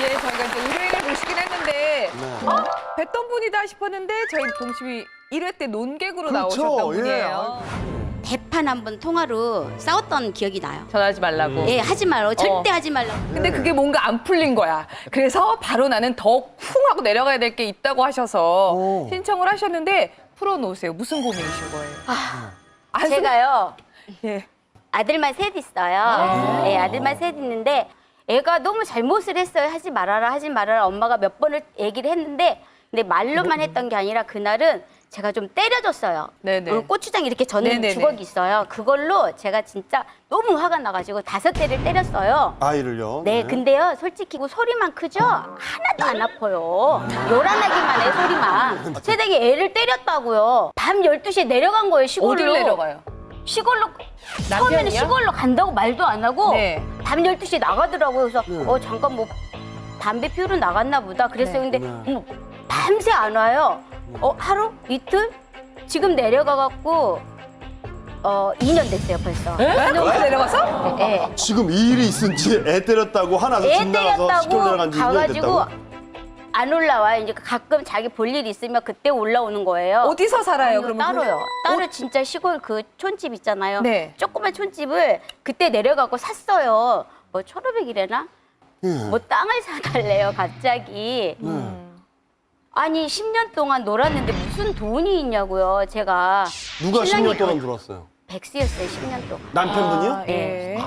예, 저희가 이제 의뢰인을 모시긴 했는데 네. 어? 뵀던 분이다 싶었는데 저희 동심이 1회 때 논객으로 그렇죠. 나오셨던 예. 분이에요. 대판 한 번 통화로 싸웠던 기억이 나요. 전화하지 말라고. 예, 하지 말라고. 절대 하지 말라고. 근데 그게 뭔가 안 풀린 거야. 그래서 바로 나는 더 쿵 하고 내려가야 될 게 있다고 하셔서 오. 신청을 하셨는데 풀어놓으세요. 무슨 고민이신 거예요? 아, 제가요 예. 아들만 셋 있어요. 예, 아들만 셋 있는데 애가 너무 잘못을 했어요. 하지 말아라, 하지 말아라. 엄마가 몇 번을 얘기를 했는데 근데 말로만 했던 게 아니라 그날은 제가 좀 때려줬어요. 네네. 어, 고추장 이렇게 젓는 네네네. 주걱이 있어요. 그걸로 제가 진짜 너무 화가 나가지고 다섯 대를 때렸어요. 아이를요. 네, 근데요, 솔직히 그 소리만 크죠? 하나도 안 아파요. 요란하기만 해, 소리만. 새댁이 애를 때렸다고요. 밤 12시에 내려간 거예요, 시골로. 어딜 내려가요? 시골로, 처음에는 남편이요? 시골로 간다고 말도 안 하고, 네. 밤 12시에 나가더라고요. 그래서, 네. 어, 잠깐 뭐, 담배 피우러 나갔나 보다. 그랬어요. 근데, 네. 어머, 밤새 안 와요. 어, 하루? 이틀? 지금 내려가 갖고, 어, 2년 됐어요, 벌써. 안녕하세요 내려가서? 예. 지금 이 일이 있은 지 애 때렸다고 하나서 애 집 나가서 시골 내려간 때렸다고 지 2년 가가지고 됐다고? 안 올라와요. 이제 가끔 자기 볼 일 있으면 그때 올라오는 거예요. 어디서 살아요? 그러면 따로요. 그- 따로 진짜 시골 그 촌집 있잖아요. 네. 조그만 촌집을 그때 내려가고 샀어요. 뭐 1,500이래나? 예. 뭐 땅을 사달래요, 갑자기. 음. 아니, 10년 동안 놀았는데 무슨 돈이 있냐고요, 제가. 누가 신랑이 10년 동안 들었어요? 백수였어요, 10년 동안. 남편분이요? 아, 예.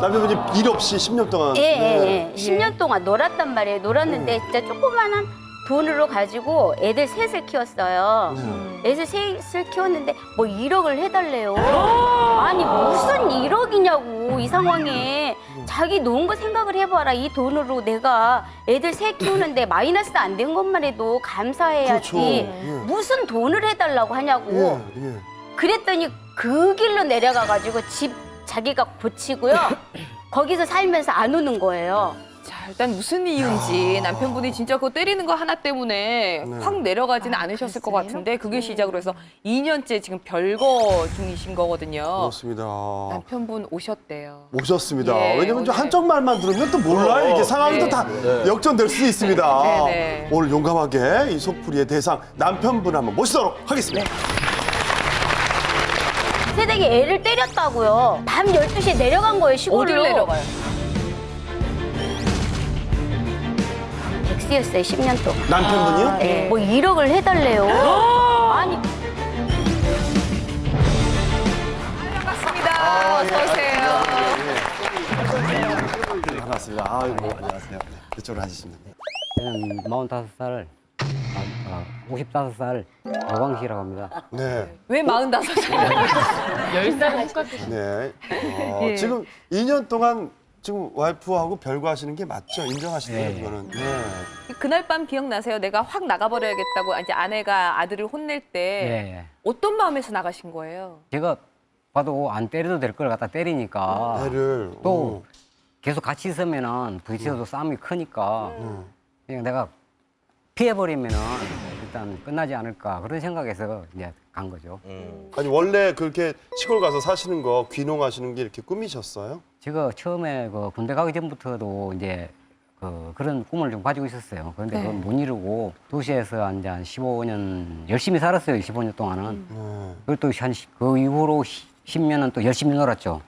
남편분이 일 없이 10년 동안. 예, 네. 예, 예. 10년 동안 놀았단 말이에요. 놀았는데 진짜 조그마한 돈으로 가지고 애들 셋을 키웠어요. 네. 애들 셋을 키웠는데 뭐 1억을 해달래요. 아니 무슨 1억이냐고 이 상황에 자기 놓은 거 생각을 해봐라. 이 돈으로 내가 애들 셋 키우는데 마이너스 안 된 것만 해도 감사해야지. 그렇죠. 예. 무슨 돈을 해달라고 하냐고. 예, 예. 그랬더니 그 길로 내려가가지고 집 자기가 고치고요. 거기서 살면서 안 오는 거예요. 자 일단 무슨 이유인지 남편분이 진짜 그거 때리는 거 하나 때문에 네. 확 내려가지는 않으셨을 것 같은데 그게 시작으로 해서 2년째 지금 별거 중이신 거거든요. 그렇습니다. 남편분 오셨대요. 오셨습니다. 예, 왜냐면 좀 오늘. 한쪽 말만 들으면 또 몰라요. 이게 상황이 네. 또다 역전될 수 있습니다. 네, 네. 오늘 용감하게 이 속풀이의 대상 남편분 한번 모시도록 하겠습니다. 새댁이 애를 때렸다고요. 밤 12시에 내려간 거예요, 시골로. 어딜 내려가요? 백수였어요, 10년 동안. 남편분이요? 네. 뭐 1억을 해달래요. 아니, 반갑습니다. 어서 오세요. 네, 반갑습니다. 아이고 안녕하세요. 이쪽으로 앉으시면 돼요. 저는 45살, 아, 55살 오광식이라고 합니다. 네. 왜 45살이에요? 네. 어, 예. 지금 2년 동안 지금 와이프하고 별거하시는 게 맞죠? 인정하시나요, 네. 이거는? 네. 그날 밤 기억나세요? 내가 확 나가버려야겠다고 이제 아내가 아들을 혼낼 때 예, 예. 어떤 마음에서 나가신 거예요? 제가 봐도 안 때려도 될 걸 갖다 때리니까 애를 또 어, 계속 같이 있으면은 부딪혀도 싸움이 크니까 음. 그냥 내가 피해버리면은 일단 끝나지 않을까 그런 생각에서 이제 간 거죠. 아니 원래 그렇게 시골 가서 사시는 거 귀농하시는 게 이렇게 꿈이셨어요? 제가 처음에 그 군대 가기 전부터도 이제 그 그런 꿈을 좀 가지고 있었어요. 그런데 네. 그건 못 이루고 도시에서 한 이제 한 15년 열심히 살았어요. 15년 동안은. 네. 그리고 또한그 이후로 10년은 또 열심히 놀았죠.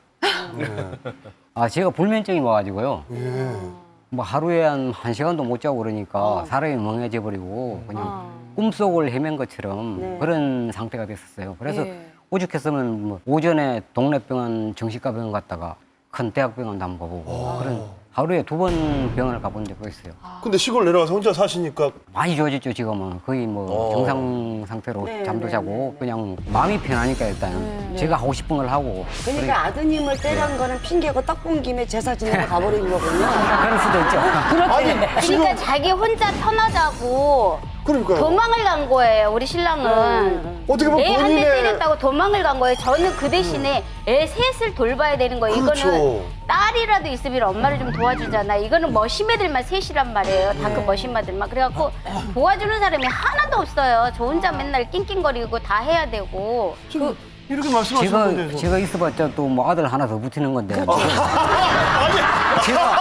네. 아, 제가 불면증이 와가지고요. 예. 뭐 하루에 한, 한 시간도 못 자고 그러니까 사람이 멍해져 버리고 그냥 아. 꿈속을 헤맨 것처럼 그런 상태가 됐었어요. 그래서 예. 오죽했으면 뭐 오전에 동네 병원 정신과 병원 갔다가 큰 대학병원도 한번 가보고 그런 하루에 두 번 병원을 가본 적도 있어요. 근데 시골 내려가서 혼자 사시니까 많이 좋아졌죠 지금은. 거의 뭐 정상 상태로 잠도 자고 그냥 마음이 편하니까 일단 제가 하고 싶은 걸 하고. 그러니까 아드님을 때린 거는 핑계고 떡 본 김에 제사 지내고 가버린 거군요. 그럴 수도 있죠. 아니 지금 그러니까 자기 혼자 편하자고 그러니까요. 도망을 간 거예요, 우리 신랑은. 어떻게 보면 애 한 대 본인의 때렸다고 도망을 간 거예요. 저는 그 대신에 애 셋을 돌봐야 되는 거예요. 그렇죠. 이거는 딸이라도 있으면 엄마를 좀 도와주잖아. 이거는 머시매들만 셋이란 말이에요. 다그 네. 머시마들만. 그래갖고 도와주는 사람이 하나도 없어요. 저 혼자 맨날 낑낑거리고 다 해야 되고. 지금 이렇게 말씀하시는 제가 제가 있어봤자 또 뭐 아들 하나 더 붙이는 건데. 아, 제가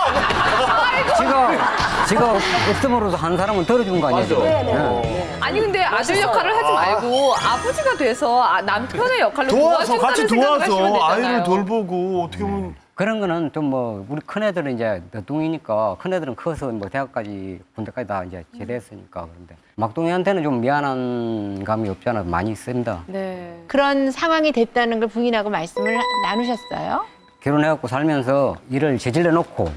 제가 지가 없음으로써 한 사람은 덜어준 거 아니에요? 지금? 네, 네. 아니 근데 아들 역할을 하지 말고 아버지가 돼서 아, 남편의 역할로 도와서 도와준다는 같이 생각을 하시면 도와서 되잖아요. 아이를 돌보고 어떻게 보면 그런 거는 좀 뭐 우리 큰 애들은 이제 너둥이니까 큰 애들은 커서 뭐 대학까지 군대까지 다 이제 제대했으니까 그런데 막둥이한테는 좀 미안한 감이 없지 않아 많이 있습니다. 네. 그런 상황이 됐다는 걸 부인하고 말씀을 하- 나누셨어요? 결혼해갖고 살면서 일을 저질러 놓고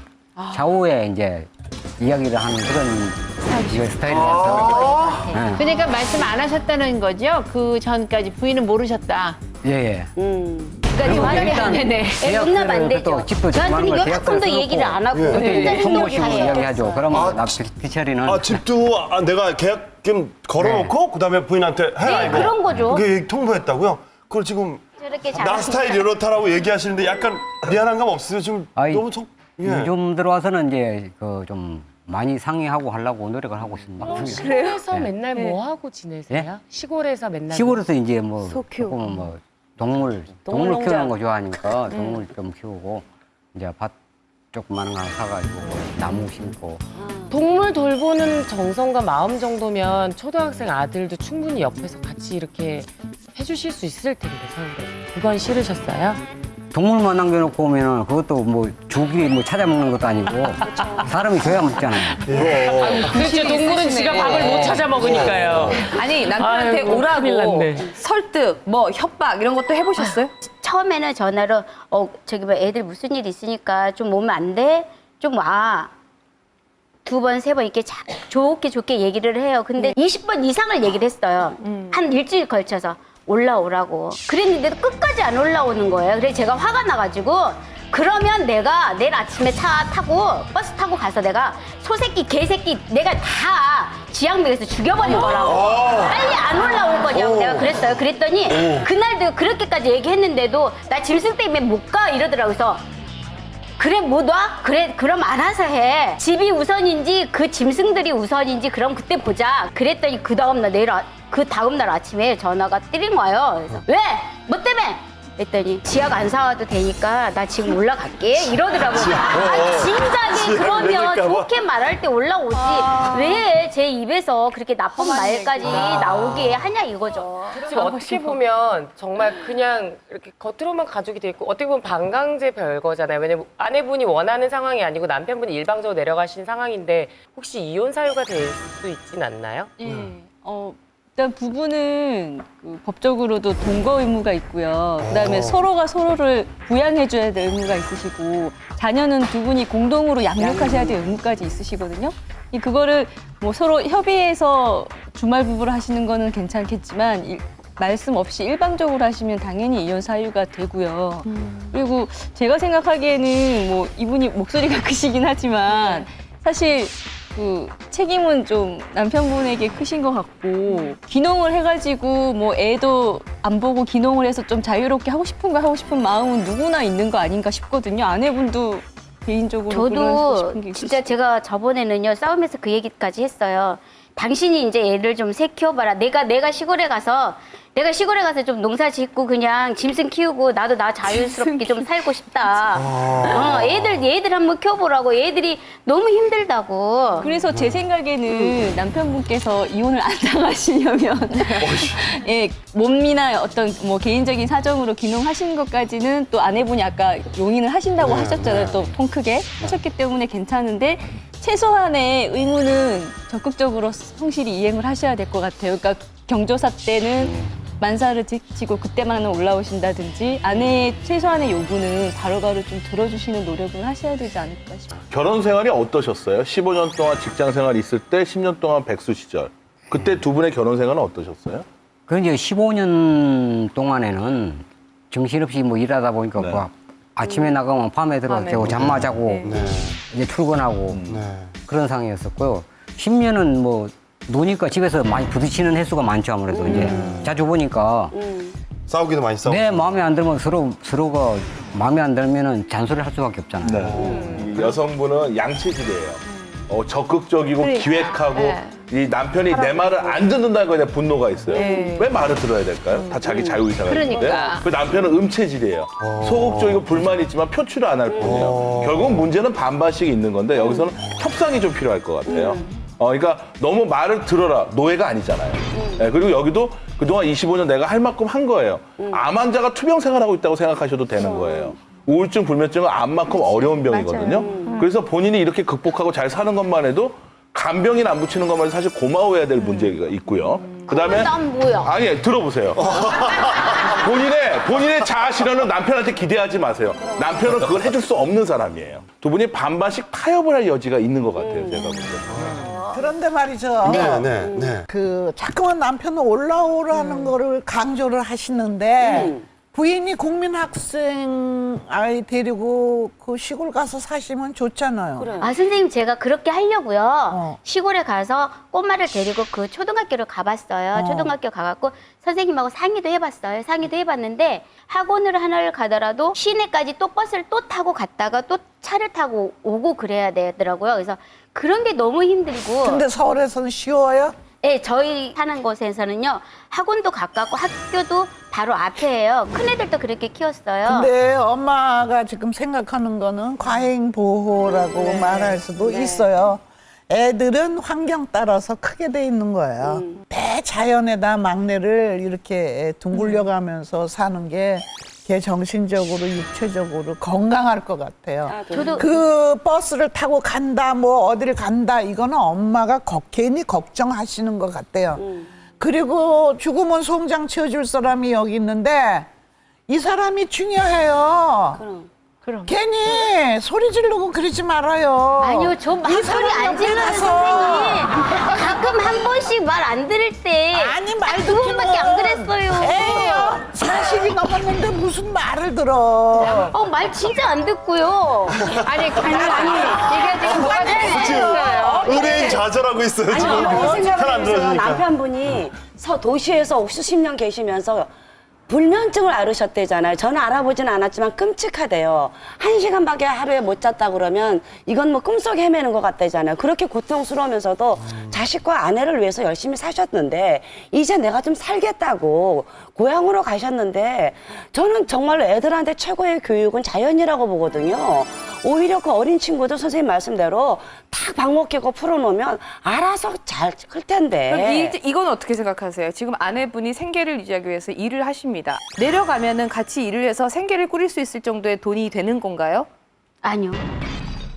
좌우에 이제 이야기를 하는 그런 이거 스타일이라서 예. 그러니까 말씀 안 하셨다는 거죠? 그 전까지 부인은 모르셨다. 예, 예. 음. 그러니까 그리고 말을 일단 안 되네. 애 용납 안또 되죠. 집도 저한테는 조그마한 걸 이거 조금도 계약서를 얘기를 안 하고 예. 그때 혼자 이제 통보식으로 생각해요. 이야기하죠. 그러면 아, 나 피처리는 아 집도 아, 내가 계약금 걸어놓고 그다음에 부인한테 해라 네, 이거 그런 거죠. 그게 통보했다고요? 그걸 지금 저렇게 나잘 스타일이 이렇다라고 얘기하시는데 약간 미안한 감 없으세요? 지금 아이, 너무 속 예. 요즘 들어와서는 이제 그 좀 많이 상의하고 하려고 노력을 하고 있습니다. 시골에서 네. 맨날 뭐 하고 지내세요? 시골에서 맨날 시골에서 이제 뭐 소 키우고. 조금 뭐 동물 동물 동물농장. 키우는 거 좋아하니까 동물 좀 키우고 이제 밭 조그마한 거 하나 사가지고 뭐 나무 심고 동물 돌보는 정성과 마음 정도면 초등학생 아들도 충분히 옆에서 같이 이렇게 해주실 수 있을 텐데 서울에 그건 싫으셨어요? 동물만 남겨놓고 오면은 그것도 뭐 죽이 뭐 찾아먹는 것도 아니고 사람이 줘야 먹잖아요. 이거 그렇죠 동물은 지가 밥을 못 찾아 먹으니까요. 아니 남편한테 아이고, 큰일 오라고 났네. 설득, 뭐 협박 이런 것도 해보셨어요? 처음에는 전화로 어 저기 뭐 애들 무슨 일 있으니까 좀 오면 안 돼? 좀 와. 두 번, 세 번 이렇게 자, 좋게 좋게 얘기를 해요. 근데 20번 이상을 얘기를 했어요. 한 일주일 걸쳐서 올라오라고. 그랬는데도 끝까지 안 올라오는 거예요. 그래서 제가 화가 나가지고 그러면 내가 내일 아침에 차 타고 버스 타고 가서 내가 소새끼, 개새끼 내가 다 지향맥에서 죽여버릴 거라고. 빨리 안 올라올 거냐고 내가 그랬어요. 그랬더니 그날도 그렇게까지 얘기했는데도 나 짐승 때문에 못 가 이러더라고요. 그래서 그래 못 와? 그래 그럼 알아서 해. 집이 우선인지 그 짐승들이 우선인지 그럼 그때 보자. 그랬더니 그 다음 날 내일 아, 그 다음 날 아침에 전화가 띠링 와요. 그래서 왜? 뭐 때문에? 그랬더니 지약 안 사와도 되니까 나 지금 올라갈게 이러더라고요. 아, 진작에 그러면. 좋게 말할 때 올라오지 왜 제 입에서 그렇게 나쁜 말까지 나오게 하냐 이거죠. 지금 어떻게 보면 정말 그냥 이렇게 겉으로만 가족이 돼 있고 어떻게 보면 반강제 별거잖아요. 왜냐면 아내분이 원하는 상황이 아니고 남편분이 일방적으로 내려가신 상황인데 혹시 이혼 사유가 될 수 있진 않나요? 예. 어, 일단 부부는 그 법적으로도 동거 의무가 있고요. 그다음에 어. 서로가 서로를 부양해줘야 될 의무가 있으시고 자녀는 두 분이 공동으로 양육하셔야 될 의무까지 있으시거든요. 이 그거를 뭐 서로 협의해서 주말 부부를 하시는 거는 괜찮겠지만 일- 말씀 없이 일방적으로 하시면 당연히 이혼 사유가 되고요. 그리고 제가 생각하기에는 뭐 이분이 목소리가 크시긴 하지만 사실 그 책임은 좀 남편분에게 크신 것 같고 귀농을 해가지고 뭐 애도 안 보고 귀농을 해서 좀 자유롭게 하고 싶은 거 하고 싶은 마음은 누구나 있는 거 아닌가 싶거든요. 아내분도 개인적으로 저도 싶은 게 진짜 있으시죠? 제가 저번에는요 싸움에서 그 얘기까지 했어요. 당신이 이제 애를 좀 새 키워봐라. 내가 내가 시골에 가서 내가 시골에 가서 좀 농사 짓고 그냥 짐승 키우고 나도 나 자유스럽게 좀 살고 싶다. 어, 애들 애들 한번 키워보라고. 애들이 너무 힘들다고. 그래서 제 생각에는 남편분께서 이혼을 안 당하시려면 예, 몸이나 어떤 뭐 개인적인 사정으로 귀농하시는 것까지는 또 아내분이 아까 용인을 하신다고 하셨잖아요. 또 통 크게 하셨기 때문에 괜찮은데 최소한의 의무는 적극적으로 성실히 이행을 하셔야 될 것 같아요. 그러니까 경조사 때는 만사를 지키고 그때만 올라오신다든지 아내의 최소한의 요구는 바로바로 좀 들어주시는 노력을 하셔야 되지 않을까 싶어요. 결혼 생활이 어떠셨어요? 15년 동안 직장 생활 있을 때 10년 동안 백수 시절. 그때 두 분의 결혼 생활은 어떠셨어요? 그 이제 15년 동안에는 정신없이 뭐 일하다 보니까 네. 뭐 아침에 나가면 밤에 밤에. 잠만 자고 네. 이제 출근하고 네. 그런 상황이었었고요. 10년은 뭐 노니까 집에서 많이 부딪히는 횟수가 많죠 아무래도 이제 자주 보니까 음. 싸우기도 많이 싸우고. 내 마음에 안 들면 서로 서로가 마음에 안 들면은 잔소리를 할 수밖에 없잖아요. 네. 이 여성분은 양체질이에요. 어, 적극적이고 기획하고 이 남편이 내 말을 안 듣는다는 거에 대한 분노가 있어요. 왜 말을 들어야 될까요? 다 자기 자유 의사가 있는데. 그러니까. 그 남편은 음체질이에요. 소극적이고 불만이 있지만 표출을 안 할 뿐이에요. 결국 문제는 반반씩 있는 건데 여기서는 협상이 좀 필요할 것 같아요. 어, 그러니까 너무 말을 들어라 노예가 아니잖아요. 예, 그리고 여기도 그동안 25년 내가 할 만큼 한 거예요. 암 환자가 투병 생활하고 있다고 생각하셔도 되는 거예요. 우울증, 불면증은 암만큼 어려운 병이거든요. 그래서 본인이 이렇게 극복하고 잘 사는 것만 해도 간병인 안 붙이는 것만 해도 사실 고마워해야 될 문제가 있고요. 그다음에 난 뭐야? 아니 들어보세요. 본인의 본인의 자아 실현은 남편한테 기대하지 마세요. 남편은 그걸 해줄 수 없는 사람이에요. 두 분이 반반씩 타협을 할 여지가 있는 것 같아요. 제가 볼 때. 그런데 말이죠. 네, 네, 네. 그 자꾸만 남편은 올라오라는 거를 강조를 하시는데 부인이 국민학생 아이 데리고 그 시골 가서 사시면 좋잖아요. 아 선생님 제가 그렇게 하려고요. 어. 시골에 가서 꼬마를 데리고 그 초등학교를 가봤어요. 어. 초등학교 가갖고 선생님하고 상의도 해봤어요. 상의도 해봤는데 학원을 하나를 가더라도 시내까지 또 버스를 또 타고 갔다가 또 차를 타고 오고 그래야 되더라고요. 그래서 그런 게 너무 힘들고. 근데 서울에서는 쉬워요? 네, 저희 사는 곳에서는요 학원도 가깝고 학교도 바로 앞에예요. 큰 애들도 그렇게 키웠어요. 근데 엄마가 지금 생각하는 거는 과잉 보호라고 말할 수도 있어요. 애들은 환경 따라서 크게 돼 있는 거예요. 대자연에다 막내를 이렇게 둥글려 가면서 사는 게 걔 정신적으로 육체적으로 건강할 것 같아요. 아, 네. 저도 그 버스를 타고 간다 뭐 어디를 간다 이거는 엄마가 거, 괜히 걱정하시는 것 같아요. 음. 그리고 죽으면 송장 치워줄 사람이 여기 있는데 이 사람이 중요해요. 그럼. 그럼. 괜히 소리 지르고 그러지 말아요. 아니요, 저 막 소리 안 지르는 선생님. 가끔 한 번씩 말 안 들을 때. 아니, 말 듣기 두 번밖에 안 그랬어요. 에이. 40이 넘었는데 무슨 말을 들어. 어, 말 진짜 안 듣고요. 아니, 아니, 아니, 이게 지금 뭐가 되어요 의뢰인 좌절하고 있어요, 지금. 아니, 그런 생각을 해보세요. 남편분이 서 도시에서 수십 년 계시면서 불면증을 앓으셨대잖아요. 저는 알아보진 않았지만 끔찍하대요. 한 시간밖에 하루에 못 잤다 그러면 이건 뭐 꿈속에 헤매는 것 같다잖아요. 그렇게 고통스러우면서도 자식과 아내를 위해서 열심히 사셨는데 이제 내가 좀 살겠다고 고향으로 가셨는데 저는 정말로 애들한테 최고의 교육은 자연이라고 보거든요. 오히려 그 어린 친구도 선생님 말씀대로 탁 방목 끼고 풀어놓으면 알아서 잘 클 텐데. 이, 이건 어떻게 생각하세요? 지금 아내분이 생계를 유지하기 위해서 일을 하십니다. 내려가면은 같이 일을 해서 생계를 꾸릴 수 있을 정도의 돈이 되는 건가요? 아니요.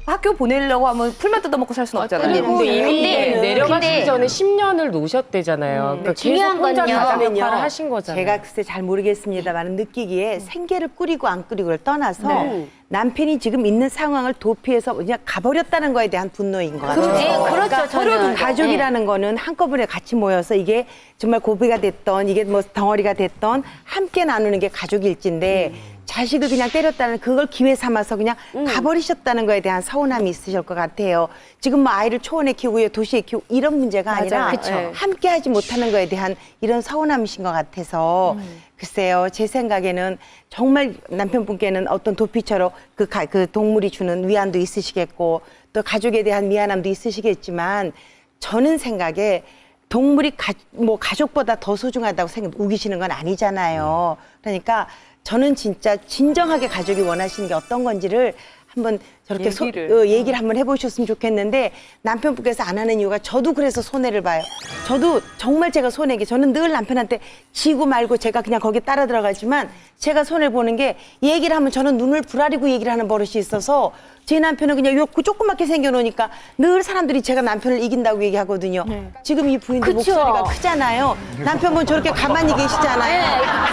학교 보내려고 하면 풀만 뜯어먹고 살 수는 없잖아요. 근데 이미 근데- 내려가시기 근데- 전에 10년을 노셨대잖아요. 그러니까 중요한 계속 혼자. 가장. 역할을 하신 거잖아요. 제가 글쎄 잘 모르겠습니다만 느끼기에 생계를 꾸리고 안 꾸리고를 떠나서 네. 남편이 지금 있는 상황을 도피해서 그냥 가버렸다는 거에 대한 분노인 것 같아요. 네, 그렇죠, 저는. 가족이라는 거는 한꺼번에 같이 모여서 이게 정말 고비가 됐던 이게 뭐 덩어리가 됐던 함께 나누는 게 가족일진데 자식을 그냥 때렸다는 그걸 기회 삼아서 그냥 가버리셨다는 거에 대한 서운함이 있으실 것 같아요. 지금 뭐 아이를 초원에 키우고 도시에 키우고 이런 문제가 아니라. 함께 하지 못하는 거에 대한 이런 서운함이신 것 같아서 글쎄요 제 생각에는 정말 남편분께는 어떤 도피처럼 그, 가- 그 동물이 주는 위안도 있으시겠고 또 가족에 대한 미안함도 있으시겠지만 저는 생각에 동물이 가, 뭐 가족보다 더 소중하다고 생각 우기시는 건 아니잖아요. 그러니까 저는 진짜 진정하게 가족이 원하시는 게 어떤 건지를 한번 저렇게 소- 얘기를. 어, 얘기를 한번 해보셨으면 좋겠는데 남편분께서 안 하는 이유가 저도 그래서 손해를 봐요. 저도 정말 제가 손해게 저는 늘 남편한테 지고 말고 제가 그냥 거기 따라 들어가지만 제가 손해를 보는 게 얘기를 하면 저는 눈을 부라리고 얘기를 하는 버릇이 있어서 제 남편은 그냥 요 조그맣게 생겨놓으니까 늘 사람들이 제가 남편을 이긴다고 얘기하거든요. 지금 이 부인도 그쵸. 목소리가 크잖아요. 남편분 저렇게 가만히 계시잖아요.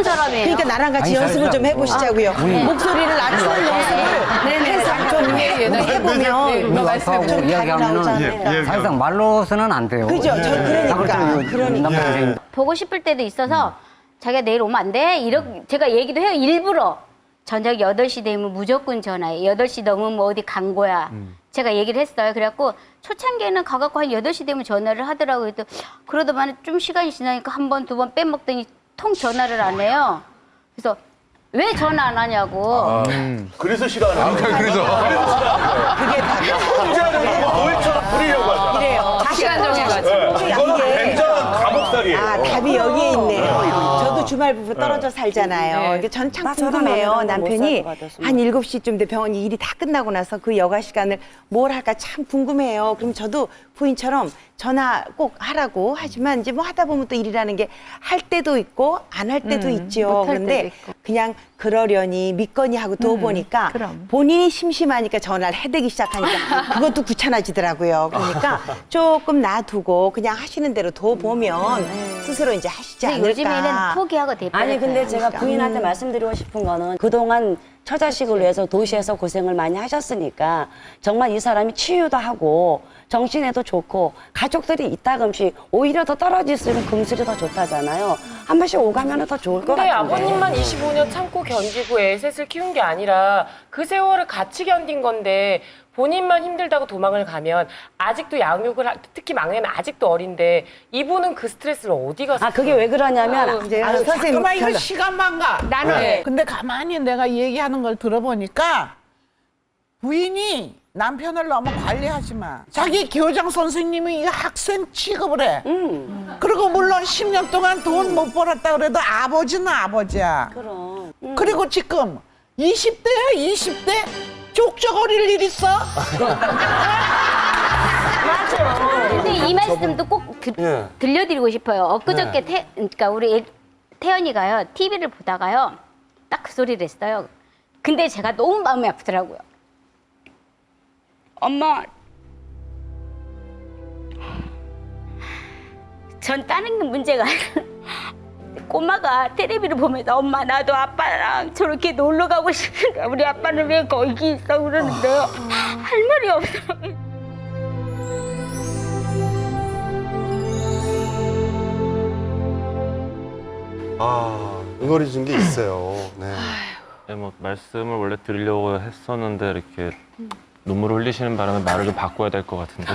네, 나쁜 사람이에요. 그러니까 나랑 같이 아니, 연습을 좀 해보시자고요. 우리- 목소리를 낮추는 연습을 해서 좀 해보면 우리 좀 답이 이야기하면은 나오잖아요. 사실상 말로서는 안 돼요. 그죠? 저 그러니까. 그러니까. 남편 선생님 보고 싶을 때도 있어서 자기가 내일 오면 안 돼? 이렇게 제가 얘기도 해요. 일부러. 저녁 8시 되면 무조건 전화해. 8시 넘으면 뭐 어디 간 거야. 제가 얘기를 했어요. 그래갖고 초창기에는 가갖고 한 8시 되면 전화를 하더라고요. 또 그러더만 좀 시간이 지나니까 한 번, 두 번 빼먹더니 통 전화를 안 해요. 그래서 왜 전화 안 하냐고. 아, 아, 그래서 싫어하는 거예요. 그래서 혼자는 뭘처럼 부리려고 하잖아. 이래요. 다시 안정해가지고. 이거는 굉장한 감옥살이에요. 아, 답이 여기에 있네요. 네. 주말 부부 떨어져 살잖아요. 네. 이게 전참 맞아, 궁금해요. 남편이. 한 7시쯤 돼 병원 일이 다 끝나고 나서 그 여가 시간을 뭘 할까 참 궁금해요. 그럼 저도 부인처럼 전화 꼭 하라고 하지만 이제 뭐 하다 보면 또 일이라는 게 할 때도 있고 안 할 때도 음, 있지요. 때도 그런데 있고. 그냥 그러려니 믿거니 하고 둬 보니까 그럼. 본인이 심심하니까 전화를 해대기 시작하니까 그것도 귀찮아지더라고요. 그러니까 조금 놔두고 그냥 하시는 대로 둬 보면 스스로 이제 하시지 않을까. 요즘에는 포기하고 대pa 아니 근데 제가. 부인한테 음. 말씀드리고 싶은 거는 그동안 처자식을 위해서 도시에서 고생을 많이 하셨으니까 정말 이 사람이 치유도 하고 정신에도 좋고 가족들이 이따금씩 오히려 더 떨어질 수 있는 금슬이 더 좋다잖아요. 한 번씩 오가면 더 좋을 것 근데 같은데. 아버님만 25년 참고 견디고 애셋을 키운 게 아니라 그 세월을 같이 견딘 건데 본인만 힘들다고 도망을 가면 아직도 양육을 하- 특히 막내는 아직도 어린데 이분은 그 스트레스를 어디 가서 아 그게 왜 그러냐면 이제 아유, 선생님 잠깐만 이거 시간만 가. 나는 네. 근데 가만히 내가 얘기하는 걸 들어보니까 부인이 남편을 너무 관리하지 마. 자기 교장 선생님이 이 학생 취급을 해. 음 그리고 물론 10년 동안 돈못 벌었다 그래도 아버지는 아버지야. 그럼 음. 그리고 지금 20대야 20대 쪽쪽거릴 일 있어? 근데 이 말씀도 꼭 드- 예. 들려드리고 싶어요. 엊그저께 네. 태, 그러니까 우리 애- 태연이가요 TV를 보다가요 딱 그 소리를 했어요. 근데 제가 너무 마음이 아프더라고요. 엄마, 전 다른 게 문제가 아니라 꼬마가 텔레비를 보면서 엄마 나도 아빠랑 저렇게 놀러 가고 싶은데 우리 아빠는 왜 거기 있어 그러는데요. 할 말이 없어요. 아, 응어리진 게 있어요. 네. 네, 뭐 말씀을 원래 드리려고 했었는데 이렇게 눈물을 흘리시는 바람에 말을 좀 바꿔야 될 것 같은데.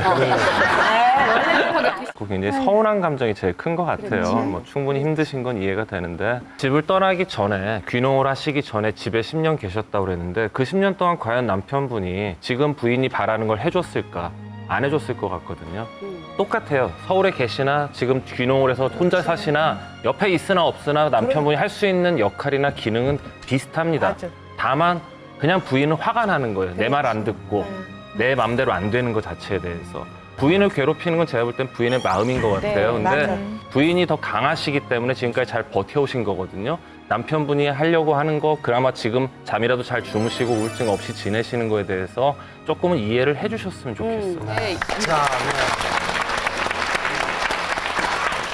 그 굉장히 서운한 감정이 제일 큰 것 같아요. 뭐 충분히 힘드신 건 이해가 되는데 집을 떠나기 전에 귀농을 하시기 전에 집에 10년 계셨다고 그랬는데 그 10년 동안 과연 남편분이 지금 부인이 바라는 걸 해줬을까? 안 해줬을 것 같거든요. 똑같아요. 서울에 계시나 지금 귀농을 해서 혼자 사시나 옆에 있으나 없으나 남편분이 할 수 있는 역할이나 기능은 비슷합니다. 다만 그냥 부인은 화가 나는 거예요. 내 말 안 듣고 내 마음대로 안 되는 것 자체에 대해서. 부인을 괴롭히는 건 제가 볼 땐 부인의 마음인 것 같아요. 근데 부인이 더 강하시기 때문에 지금까지 잘 버텨오신 거거든요. 남편분이 하려고 하는 거 그나마 지금 잠이라도 잘 주무시고 우울증 없이 지내시는 거에 대해서 조금은 이해를 해주셨으면 좋겠어요. 자, 네.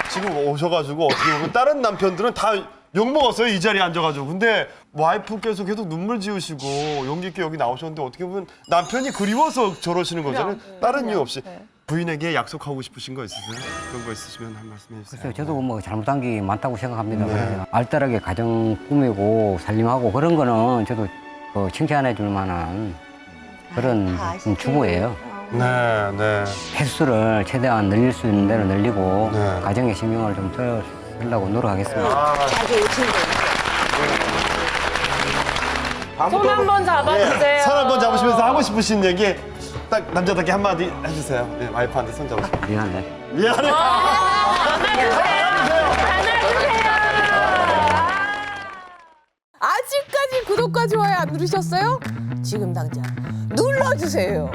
지금 오셔가지고 어떻게 보면 다른 남편들은 다 욕먹었어요 이 자리에 앉아가지고 근데 와이프께서 계속 눈물 지으시고 용기 있게 여기 나오셨는데 어떻게 보면 남편이 그리워서 저러시는 거잖아요 다른 이유 없이 부인에게 약속하고 싶으신 거 있으세요? 그런 거 있으시면 한 말씀 해주세요 글쎄요, 저도 뭐 잘못한 게 많다고 생각합니다. 그래서 알뜰하게 가정 꾸미고 살림하고 그런 거는 저도 그 칭찬해 줄 만한 그런 좀 주부예요. 네, 네. 횟수를 최대한 늘릴 수 있는 대로 늘리고 네. 가정에 신경을 좀 써- 쓰려고 노력하겠습니다. 손 한 번 잡아주세요. 손 한 번 잡으시면서 하고 싶으신 얘기 딱 남자답게 한마디 해주세요. 네, 와이프한테 손 잡으시고. 미안해. 미안해. 아직까지 구독과 좋아요 안 누르셨어요? 지금 당장. 눌러주세요.